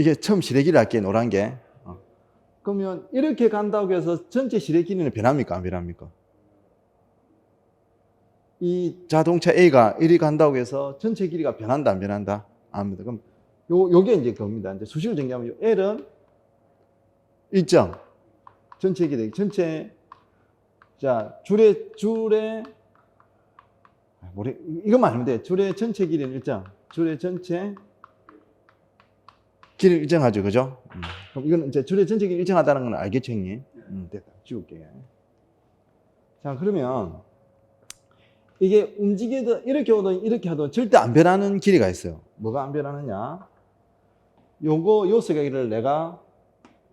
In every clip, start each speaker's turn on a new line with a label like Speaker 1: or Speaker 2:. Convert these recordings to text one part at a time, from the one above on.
Speaker 1: 이게 처음 시래 길이 할게 노란 게. 어. 그러면 이렇게 간다고 해서 전체 시래 길이는 변합니까? 안 변합니까? 이 자동차 A가 이리 간다고 해서 전체 길이가 변한다, 안 변한다? 안 변한다. 그럼 요, 요게 이제 그겁니다. 이제 수식을 정리하면 요 L은 일정. 전체 길이, 전체, 자, 줄의, 줄의, 아, 뭐래, 이것만 알면 돼. 줄의 전체 길이는 일정. 줄의 전체 길이를 일정하죠. 그죠? 음. 그럼 이거는 이제 줄의 전체 길이 일정하다는 건 알겠죠, 형님? 음, 됐다. 지울게. 자, 그러면 이게 움직이든 이렇게 오든 이렇게 하든 절대 안 변하는 길이가 있어요. 뭐가 안 변하느냐? 요거 요수의 길이를 내가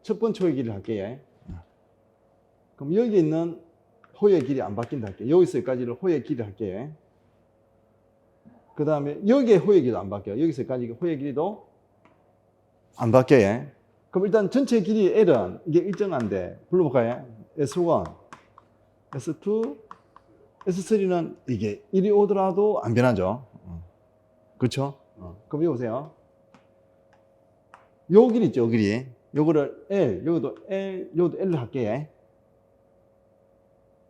Speaker 1: 첫 번째 길이를 할게요. 그럼 여기 있는 호의 길이 안 바뀐다 할게요. 여기서까지를 호의 길이 할게요. 그 다음에 여기에 호의 길이도 안 바뀌어요. 여기서까지 호의 길이도 안 바뀌어요. 그럼 일단 전체 길이 L은 이게 일정한데 불러볼까요? S1, S2, S3는 이게 이리 오더라도 안 변하죠. 어. 그렇죠? 어. 그럼 여기 보세요. 요 길이 있죠, 요 길이. 요거를 L, 여기도 L, 여기도 L로 할게요.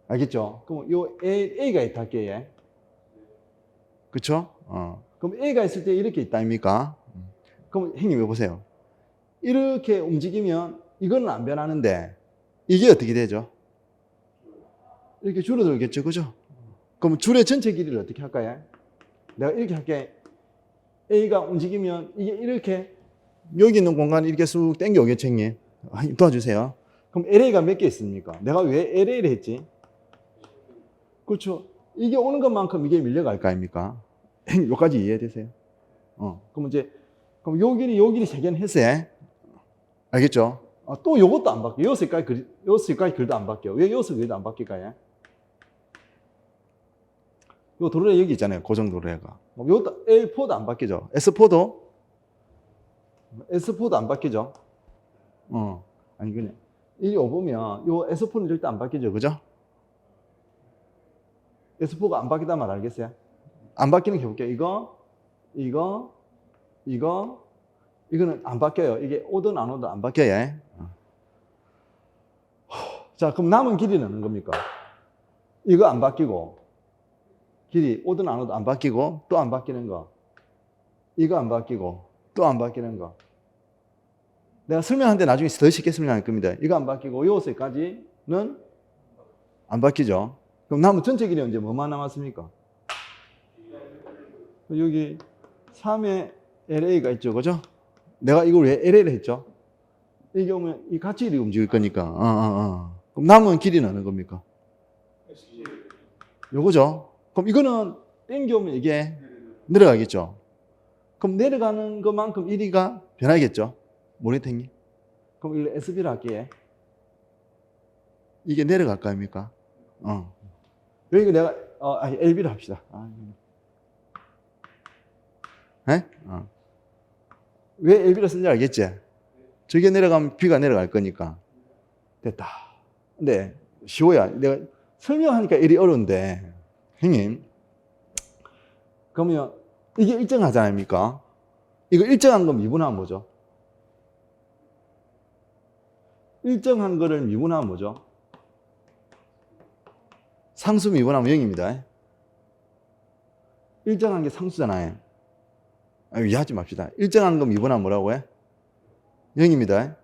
Speaker 1: 알겠죠? 그럼 요 A, A가 있다 할게요. 그쵸? 어. 그럼 A가 있을 때 이렇게 있다 아닙니까? 음. 그럼 형님 왜 보세요? 이렇게 움직이면 이거는 안 변하는데 이게 어떻게 되죠? 이렇게 줄어들겠죠, 그죠? 그럼 줄의 전체 길이를 어떻게 할까요? 내가 이렇게 할게. A가 움직이면 이게 이렇게 여기 있는 공간이 이렇게 쑥 당겨 오겠죠, 형님? 아, 도와주세요. 그럼 LA가 몇 개 있습니까? 내가 왜 LA를 했지? 그렇죠. 이게 오는 것만큼 이게 밀려갈 거 아닙니까? 여기까지 이해되세요? 어, 그럼 이제, 그럼 요 길이 세 개는 했어요. 알겠죠? 아, 또 요것도 안 바뀌어요. 요 색깔 글, 요 색깔 글도 안 바뀌어요. 왜요 색깔도 안 바뀔까요? 요 도로래 여기 있잖아요. 고정 도로래가. 뭐 요것도 L4도 안 바뀌죠. S4도 S4도 안 바뀌죠. 어, 아니 그냥 이리 오보면 요 S4는 절대 안 바뀌죠. 그죠? S4가 안 바뀌다 말 알겠어요? 안 바뀌는 게 볼게요. 이거, 이거, 이거, 이거는 안 바뀌어요. 이게 오든 안 오든 안 바뀌어요. 어. 자, 그럼 남은 길이는 어느 겁니까? 이거 안 바뀌고, 길이 오든 안 오든 안 바뀌고, 또 안 바뀌는 거. 이거 안 바뀌고, 또 안 바뀌는 거. 내가 설명하는데 나중에 더 쉽게 설명할 겁니다. 이거 안 바뀌고, 요새까지는 안 바뀌죠. 그럼 남은 전체 길이 언제 뭐만 남았습니까? 여기 3의 LA가 있죠. 그죠? 내가 이걸 왜 LA를 했죠? 이게 오면 이 이렇게 움직일 거니까. 어, 어, 어. 그럼 남은 길이는 겁니까? 요거죠. 그럼 이거는 땡겨오면 이게 내려가겠죠. 그럼 내려가는 것만큼 1위가 변하겠죠. 모니터님. 그럼 이걸 SB를 할게요. 이게 내려갈 거 아닙니까? 어. 여기 내가, 어, 아니, LB를 합시다. 아, 에? 어. 왜 LB를 쓴지 알겠지? 저게 내려가면 B가 내려갈 거니까. 됐다. 근데, 쉬워야. 내가 설명하니까 일이 어려운데, 형님. 그러면, 이게 일정하지 않습니까? 이거 일정한 거 미분하면 뭐죠? 일정한 거를 미분하면 뭐죠? 상수 미분하면 0입니다. 일정한 게 상수잖아요. 아, 이해하지 맙시다. 일정한 거 미분하면 뭐라고 해? 0입니다.